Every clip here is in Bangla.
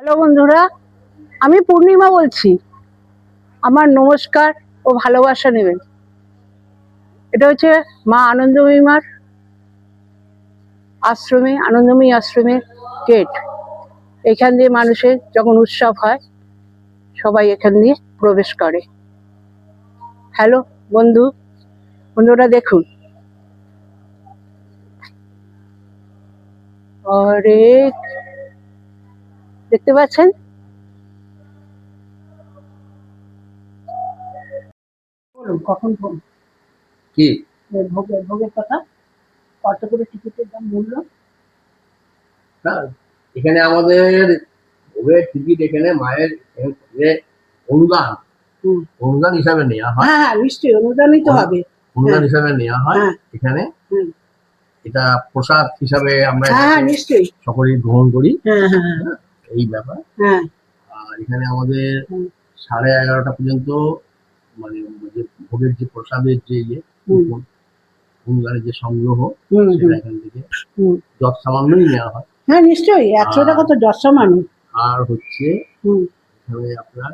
হ্যালো বন্ধুরা, আমি পূর্ণিমা বলছি। আমার নমস্কার ও ভালোবাসা নেবেন। এটা হচ্ছে মা আনন্দময়ীমার আশ্রমে, আনন্দময়ী আশ্রমের গেট এখান দিয়ে মানুষের যখন উৎসব হয়, সবাই এখান দিয়ে প্রবেশ করে। হ্যালো বন্ধু, বন্ধুরা দেখুন। অরে দেখতে পাচ্ছেন? বলুন কখন ফোন কি? ভোগের ভোগের কথা? কত করে টিকিটের দাম মূল্য হ্যাঁ এখানে আমাদের ভোগের টিকিট এখানে মায়ের অনুদান। অনুদান হিসাবে নেওয়া হয়। হ্যাঁ হ্যাঁ নিশ্চয়ই অনুদানই তো হবে। অনুদান হিসাবে নেওয়া হয় হ্যাঁ। এখানে। হুম। এটা প্রসাদ হিসাবে আমরা হ্যাঁ হ্যাঁ সকলেই গ্রহণ করি। হ্যাঁ হ্যাঁ। হ্যাঁ, এই ব্যাপার। হ্যাঁ। আর এখানে আমাদের সাড়ে এগারোটা পর্যন্ত মানে যে ভোগের যে প্রসাদের যে ইয়ে হুম। যে সংগ্রহ সেটা এখান থেকে। যত সামান্যই নেওয়া হয়। হ্যাঁ নিশ্চয়ই। একশো টাকা তো দশটা মানুষ। আর হচ্ছে এখানে আপনার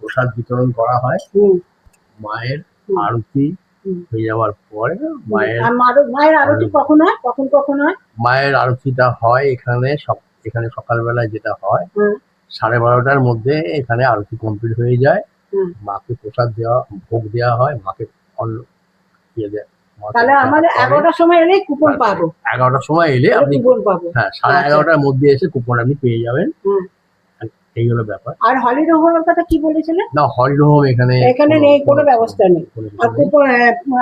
প্রসাদ বিতরণ করা হয়। মায়ের আরতি হয়ে যাওয়ার পরে মায়ের মায়ের আরতি কখন হয়? কখন কখন হয়? মায়ের আরতিটা হয় এখানে সব এখানে সকালবেলায় যেটা হয় সাড়ে বারোটার মধ্যে এখানে আরতি কমপ্লিট হয়ে যায়। মাকে প্রসাদ দেওয়া ভোগ দেওয়া হয় মাকে অন্ন ইয়ে দেয় তাহলে আমাদের এগারোটার সময় এলেই কুপন হ্যাঁ। পাবো। এগারোটার সময় এলে আপনি কুপন পাবো। হ্যাঁ সাড়ে আচ্ছা। এগারোটার মধ্যে এসে কুপন আপনি পেয়ে যাবেন। এই হলো ব্যাপার। আর কথা কি বলেছিলেন না এখানে এখানে নেই কোনো ব্যবস্থা নেই।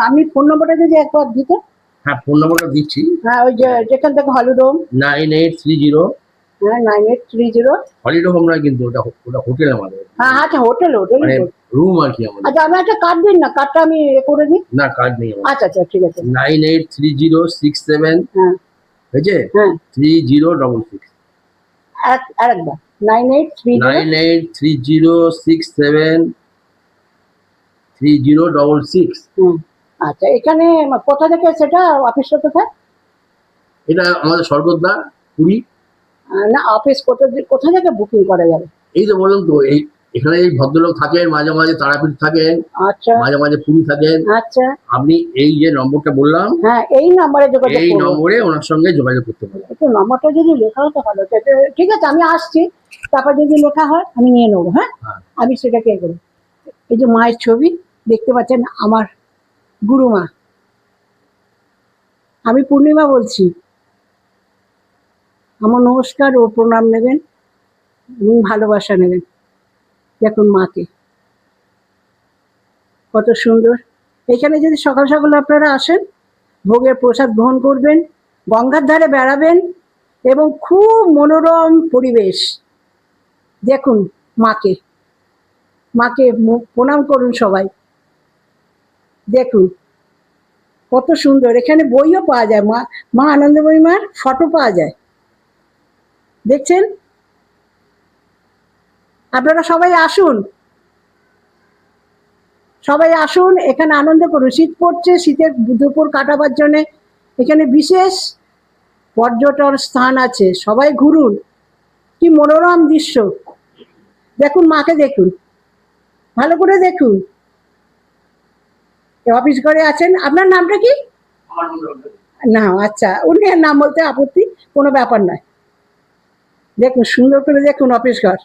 আমি ফোন নম্বরটা যদি একবার দিত? হ্যাঁ ফোন নম্বরটা দিচ্ছি। হ্যাঁ ওই যে যেখান থেকে holiday home nine eight three zero হ্যাঁ nine eight three zero holiday home নয় কিন্তু ওটা ওটা হোটেল আমাদের। হ্যাঁ আচ্ছা হোটেল হোটেল মানে রুম আর কি আমাদের। আচ্ছা আমি একটা কার্ড দিন না কার্ডটা আমি এ করে দিই? না কার্ড নেই আচ্ছা আচ্ছা ঠিক আছে। Nine eight three zero six seven হ্যাঁ। হয়েছে? হ্যাঁ। থ্রি জিরো ডবল সিক্স আরেকবার। Nine eight three nine eight three zero six seven three zero double six আচ্ছা এখানে কোথা থেকে সেটা অফিসটা কোথায়? এটা আমাদের স্বর্গদ্দা পুরী। না অফিস কোথা কোথা থেকে বুকিং করা যাবে? এই তো বললাম তো এই এখানে এই ভদ্রলোক থাকেন মাঝে মাঝে তারাপীঠ থাকেন আচ্ছা। মাঝে মাঝে পুরী থাকেন। আচ্ছা। আপনি এই যে নম্বরটা বললাম হ্যাঁ এই নাম্বারে যোগাযোগ এই নম্বরে ওনার সঙ্গে যোগাযোগ করতে পারেন। একটু নাম্বারটা যদি লেখা হতো ভালো। ঠিক আছে আমি আসছি। তারপর যদি লেখা হয় আমি নিয়ে নেব হ্যাঁ? হ্যাঁ। আমি সেটাকে এ করব এই যে মায়ের ছবি দেখতে পাচ্ছেন আমার গুরুমা। আমি পূর্ণিমা বলছি। আমার নমস্কার ও প্রণাম নেবেন এবং ভালোবাসা নেবেন। দেখুন মাকে। কত সুন্দর। এখানে যদি সকাল সকাল আপনারা আসেন, ভোগের প্রসাদ গ্রহণ করবেন, গঙ্গার ধারে বেড়াবেন এবং খুব মনোরম পরিবেশ। দেখুন মাকে। মাকে প্রণাম করুন সবাই। দেখুন কত সুন্দর। এখানে বইও পাওয়া যায়। মা মা আনন্দময়ী মার ফটো পাওয়া যায়। দেখছেন? আপনারা সবাই আসুন। সবাই আসুন এখানে আনন্দ করুন। শীত পড়ছে শীতের দুপুর কাটাবার জন্যে এখানে বিশেষ পর্যটন স্থান আছে। সবাই ঘুরুন। কি মনোরম দৃশ্য। দেখুন মাকে দেখুন। ভালো করে দেখুন। অফিস ঘরে আছেন। আপনার নামটা কি? না আচ্ছা। উনি নাম বলতে আপত্তি কোনো ব্যাপার নয়। দেখুন, সুন্দর করে দেখুন অফিস ঘর।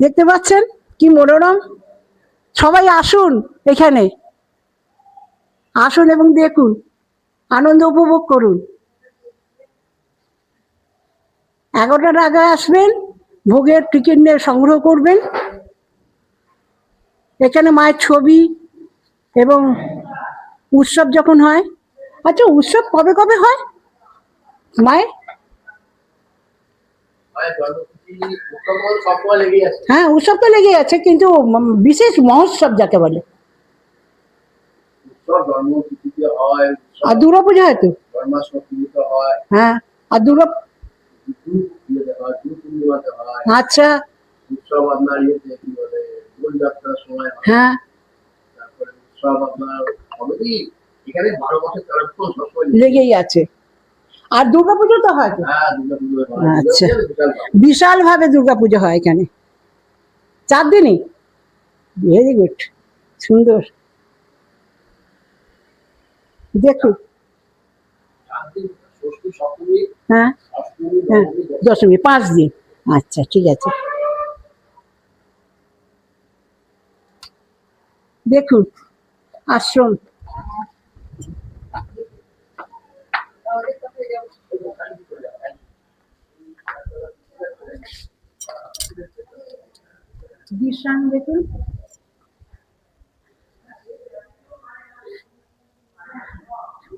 দেখতে পাচ্ছেন? কি মনোরম। সবাই আসুন এখানে। আসুন এবং দেখুন। আনন্দ উপভোগ করুন। এগারোটার আগে আসবেন, ভোগের টিকিট নিয়ে সংগ্রহ করবেন। এখানে মায়ের ছবি এবং উৎসব যখন হয়। আচ্ছা উৎসব কবে কবে হয়? মায়ের? হ্যাঁ উৎসব তো লেগে আছে কিন্তু বিশেষ মহোৎসব যাকে বলে। আর দুর্গা পুজো হয় তো? হ্যাঁ। আর দুর্গা আচ্ছা। হয়। লেগেই আছে। আর দুর্গাপুজো তো হয় তো হ্যাঁ। আচ্ছা। বিশাল ভাবে। দুর্গাপুজো হয় এখানে। চার দিনই? ভেরি গুড সুন্দর। দেখুন হ্যাঁ। হ্যাঁ দশমী পাঁচ দিন। আচ্ছা ঠিক আছে। দেখুন আশ্রম। বিশ্রাম দেখুন।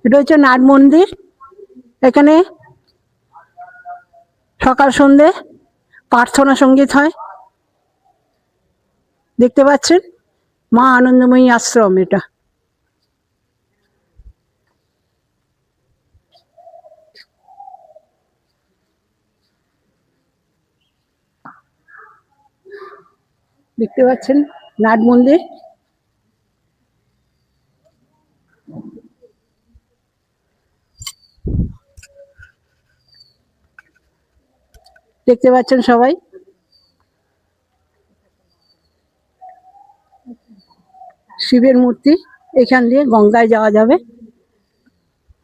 এটা নাট মন্দির। এখানে সকাল সন্ধে প্রার্থনা সংগীত হয়। দেখতে পাচ্ছেন? মা আনন্দময়ী আশ্রম এটা। দেখতে পাচ্ছেন নাট মন্দির। দেখতে পাচ্ছেন সবাই? শিবের মূর্তি, এখান দিয়ে গঙ্গায় যাওয়া যাবে।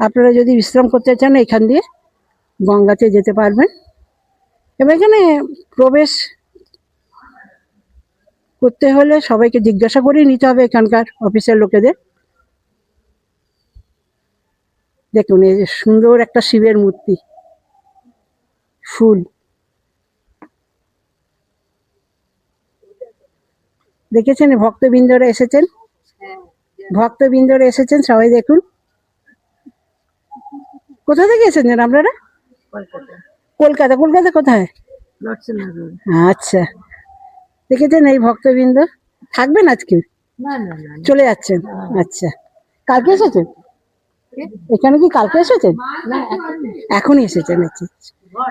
আপনারা যদি বিশ্রাম করতে চান, এখান দিয়ে গঙ্গাতে যেতে পারবেন। এবার এখানে প্রবেশ করতে হলে সবাইকে জিজ্ঞাসা করেই নিতে হবে এখানকার অফিসের লোকেদের। দেখুন এই যে সুন্দর একটা শিবের মূর্তি। ফুল। দেখেছেন ভক্তবৃন্দরা এসেছেন? ভক্তবৃন্দরা এসেছেন সবাই দেখুন। কোথা থেকে এসেছেন আপনারা? কলকাতা। কলকাতা কোথায়? আচ্ছা। দেখেছেন এই ভক্তবৃন্দ? থাকবেন আজকে? চলে যাচ্ছেন? আচ্ছা। কালকে এসেছেন? এখানে কি কালকে এসেছেন? এখনই এসেছেন আচ্ছা।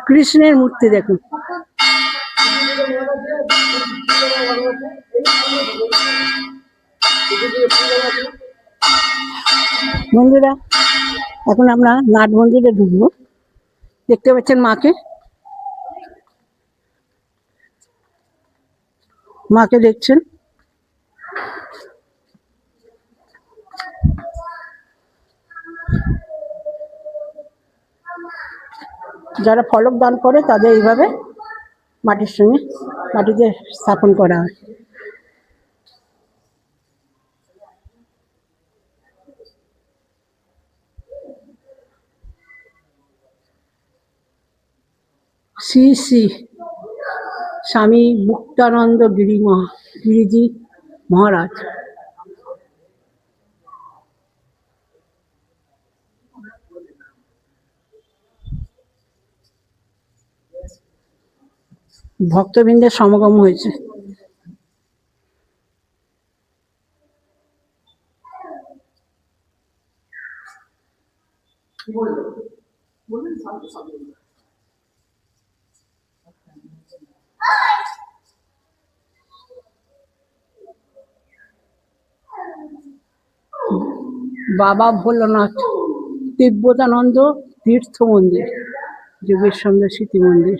কৃষ্ণের মূর্তি দেখুন। বন্ধুরা এখন আমরা নাট মন্দিরে ঢুকবো। দেখতে পাচ্ছেন মাকে? মাকে দেখছেন? যারা ফলক দান করে, তাদের এইভাবে মাটির সঙ্গে মাটিতে স্থাপন করা হয়। শ্রী শ্রী স্বামী মুক্তানন্দ গিরি গিরিজি মহারাজ। ভক্তবৃন্দের সমাগম হয়েছে। বাবা ভোলানাথ তিব্বতানন্দ তীর্থ মন্দির যোগেশ্বর স্মৃতি মন্দির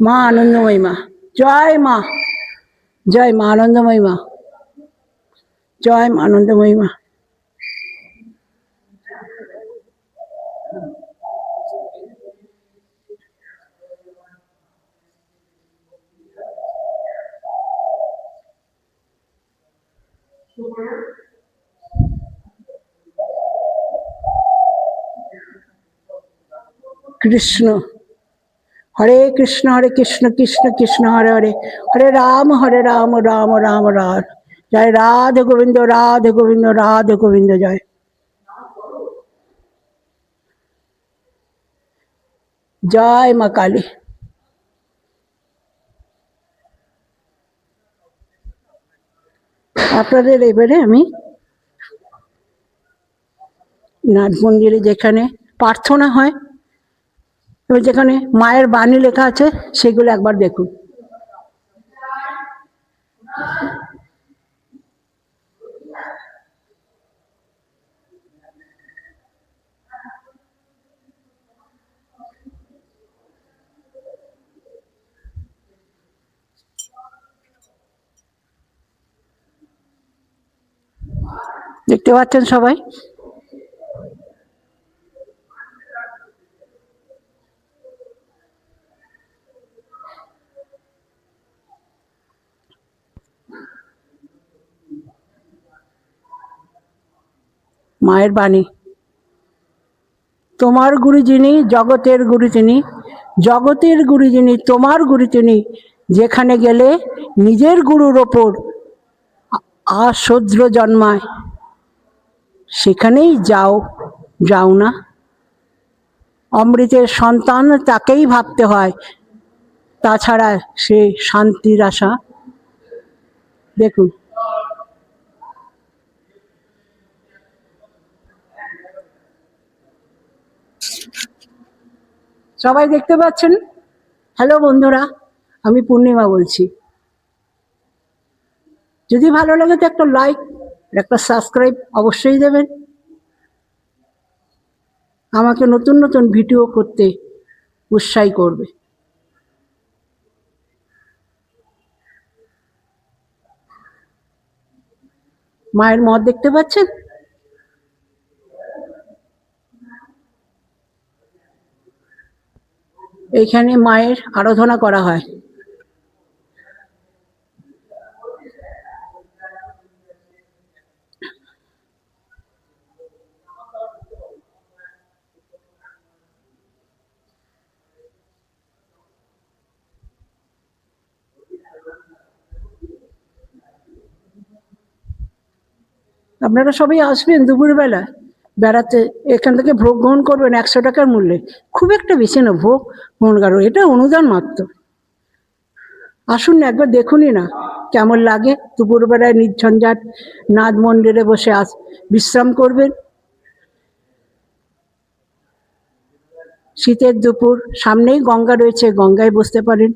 মা আনন্দময়ী মা, জয় মা জয় মা আনন্দময়ী মা, জয় মা আনন্দময়ী মা। কৃষ্ণ। হরে কৃষ্ণ হরে কৃষ্ণ কৃষ্ণ কৃষ্ণ, হরে হরে। হরে রাম হরে রাম রাম রাম রাম। জয় রাধে গোবিন্দ রাধে গোবিন্দ রাধে গোবিন্দ, জয়। জয় মা কালী। আপনাদের এবারে আমি নাট মন্দিরে যেখানে প্রার্থনা হয় এবার যেখানে মায়ের বাণী লেখা আছে সেগুলো একবার দেখুন। দেখতে পাচ্ছেন সবাই? মায়ের বাণী। তোমার গুরু যিনি, জগতের গুরু তিনি, জগতের গুরু যিনি, তোমার গুরু তিনি, যেখানে গেলে নিজের গুরুর ওপর আশদ্র জন্মায়, সেখানেই যাও যাও না। অমৃতের সন্তান তাকেই ভাবতে হয়, তাছাড়া সে শান্তির আশা। দেখুন সবাই দেখতে পাচ্ছেন? হ্যালো বন্ধুরা, আমি পূর্ণিমা বলছি। যদি ভালো লাগে তো একটা লাইক একটা সাবস্ক্রাইব অবশ্যই দেবেন। আমাকে নতুন নতুন ভিডিও করতে উৎসাহী করবে। মায়ের মত দেখতে পাচ্ছেন? এইখানে মায়ের আরাধনা করা হয়। আপনারা সবাই আসবেন দুপুরবেলা। বেড়াতে, এখান থেকে ভোগ গ্রহণ করবেন একশো টাকার মূল্যে। খুব একটা বেশি না ভোগ গ্রহণ করো, এটা অনুদান মাত্র। আসুন না, একবার দেখুনই না, কেমন লাগে। দুপুরবেলায় নির্ঝঞ্ঝাট, নাদ মন্দিরে বসে আস, বিশ্রাম করবেন। শীতের দুপুর, সামনেই গঙ্গা রয়েছে, গঙ্গায় বসতে পারেন।